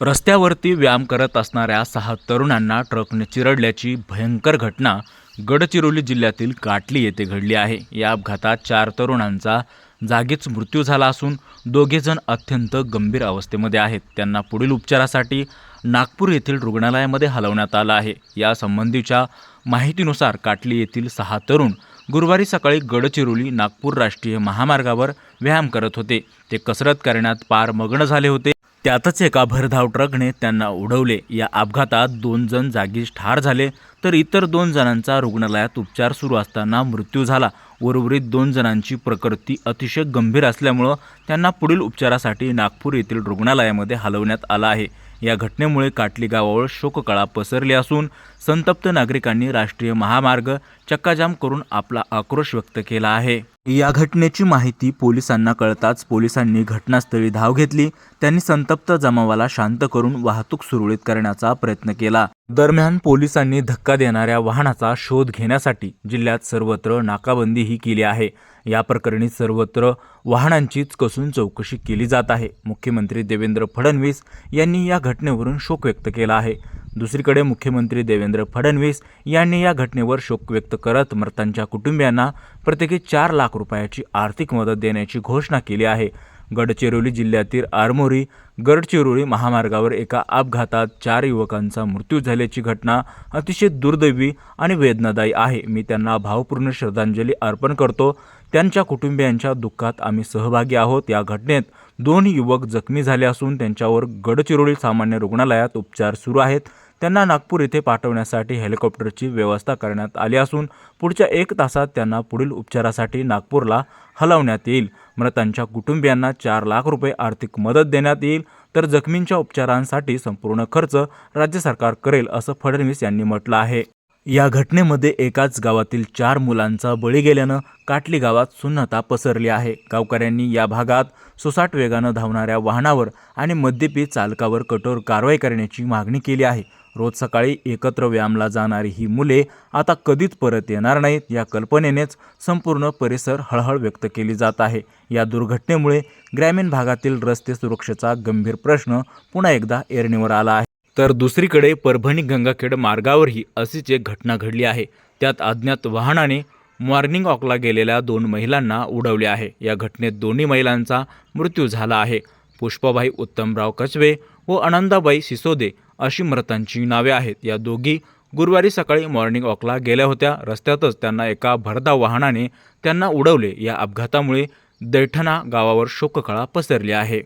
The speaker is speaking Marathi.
रस्त्यावरती व्यायाम करत असणाऱ्या सहा तरुणांना ट्रकने चिरडल्याची भयंकर घटना गडचिरोली जिल्ह्यातील काटली येथे घडली आहे. या अपघातात चार तरुणांचा जागीच मृत्यू झाला असून दोघेजण अत्यंत गंभीर अवस्थेमध्ये आहेत. त्यांना पुढील उपचारासाठी नागपूर येथील रुग्णालयामध्ये हलवण्यात आलं आहे. यासंबंधीच्या माहितीनुसार काटली येथील सहा तरुण गुरुवारी सकाळी गडचिरोली नागपूर राष्ट्रीय महामार्गावर व्यायाम करत होते. ते कसरत करण्यात पार मग्न झाले होते. त्यातच एका भरधाव ट्रकने त्यांना उडवले. या अपघातात दोन जण जागीच ठार झाले तर इतर दोन जणांचा रुग्णालयात उपचार सुरू असताना मृत्यू झाला. उर्वरित दोन जणांची प्रकृती अतिशय गंभीर असल्यामुळं त्यांना पुढील उपचारासाठी नागपूर येथील रुग्णालयामध्ये हलवण्यात आलं आहे. या घटनेमुळे काटली गावावर शोककळा पसरली असून संतप्त नागरिकांनी राष्ट्रीय महामार्ग चक्काजाम करून आपला आक्रोश व्यक्त केला आहे. या घटनेची माहिती पोलिसांना कळताच पोलिसांनी घटनास्थळी धाव घेतली. त्यांनी संतप्त जमावाला शांत करून वाहतूक सुरळीत करण्याचा प्रयत्न केला. दरम्यान पोलिसांनी धक्का देणाऱ्या वाहनाचा शोध घेण्यासाठी जिल्ह्यात सर्वत्र नाकाबंदीही केली आहे. या प्रकरणी सर्वत्र वाहनांचीच कसून चौकशी केली जात आहे. मुख्यमंत्री देवेंद्र फडणवीस यांनी या घटनेवरून शोक व्यक्त केला आहे. दुसरीकडे मुख्यमंत्री देवेंद्र फडणवीस यांनी या घटनेवर शोक व्यक्त करत मृतांच्या कुटुंबियांना प्रत्येकी चार लाख रुपयाची आर्थिक मदत देण्याची घोषणा केली आहे. गडचिरोली जिल्ह्यातील आरमोरी गडचिरोली महामार्गावर एका अपघातात चार युवकांचा मृत्यू झाल्याची घटना अतिशय दुर्दैवी आणि वेदनादायी आहे. मी त्यांना भावपूर्ण श्रद्धांजली अर्पण करतो. त्यांच्या कुटुंबियांच्या दुःखात आम्ही सहभागी आहोत. या घटनेत दोन युवक जखमी झाले असून त्यांच्यावर गडचिरोली सामान्य रुग्णालयात उपचार सुरू आहेत. त्यांना नागपूर येथे पाठवण्यासाठी हेलिकॉप्टरची व्यवस्था करण्यात आली असून पुढच्या एक तासात त्यांना पुढील उपचारासाठी नागपूरला हलवण्यात येईल. मृतांच्या कुटुंबियांना चार लाख रुपये आर्थिक मदत देण्यात येईल. तर जखमींच्या उपचारांसाठी संपूर्ण खर्च राज्य सरकार करेल असं फडणवीस यांनी म्हटलं आहे. या घटनेमध्ये एकाच गावातील चार मुलांचा बळी गेल्यानं काटली गावात सुन्नता पसरली आहे. गावकऱ्यांनी या भागात सुसाट वेगानं धावणाऱ्या वाहनावर आणि मद्यपी चालकावर कठोर कारवाई करण्याची मागणी केली आहे. रोज सकाळी एकत्र व्यायामला जाणारी ही मुले आता कधीच परत येणार नाहीत. या कल्पनेनेच संपूर्ण परिसर हळहळ व्यक्त केली जात आहे. या दुर्घटनेमुळे ग्रामीण भागातील रस्ते सुरक्षेचा गंभीर प्रश्न पुन्हा एकदा एरणीवर आला आहे. तर दुसरीकडे परभणी गंगाखेड मार्गावरही अशीच एक घटना घडली आहे. त्यात अज्ञात वाहनाने मॉर्निंग वॉकला गेलेल्या दोन महिलांना उडवले आहे. या घटनेत दोन्ही महिलांचा मृत्यू झाला आहे. पुष्पाबाई उत्तमराव कचवे व आनंदाबाई सिसोदे अशी मृतांची नावे आहेत. या दोघी गुरुवारी सकाळी मॉर्निंग वॉकला गेल्या होत्या. रस्त्यातच त्यांना एका भरधाव वाहनाने त्यांना उडवले. या अपघातामुळे दैठणा गावावर शोककळा पसरली आहे.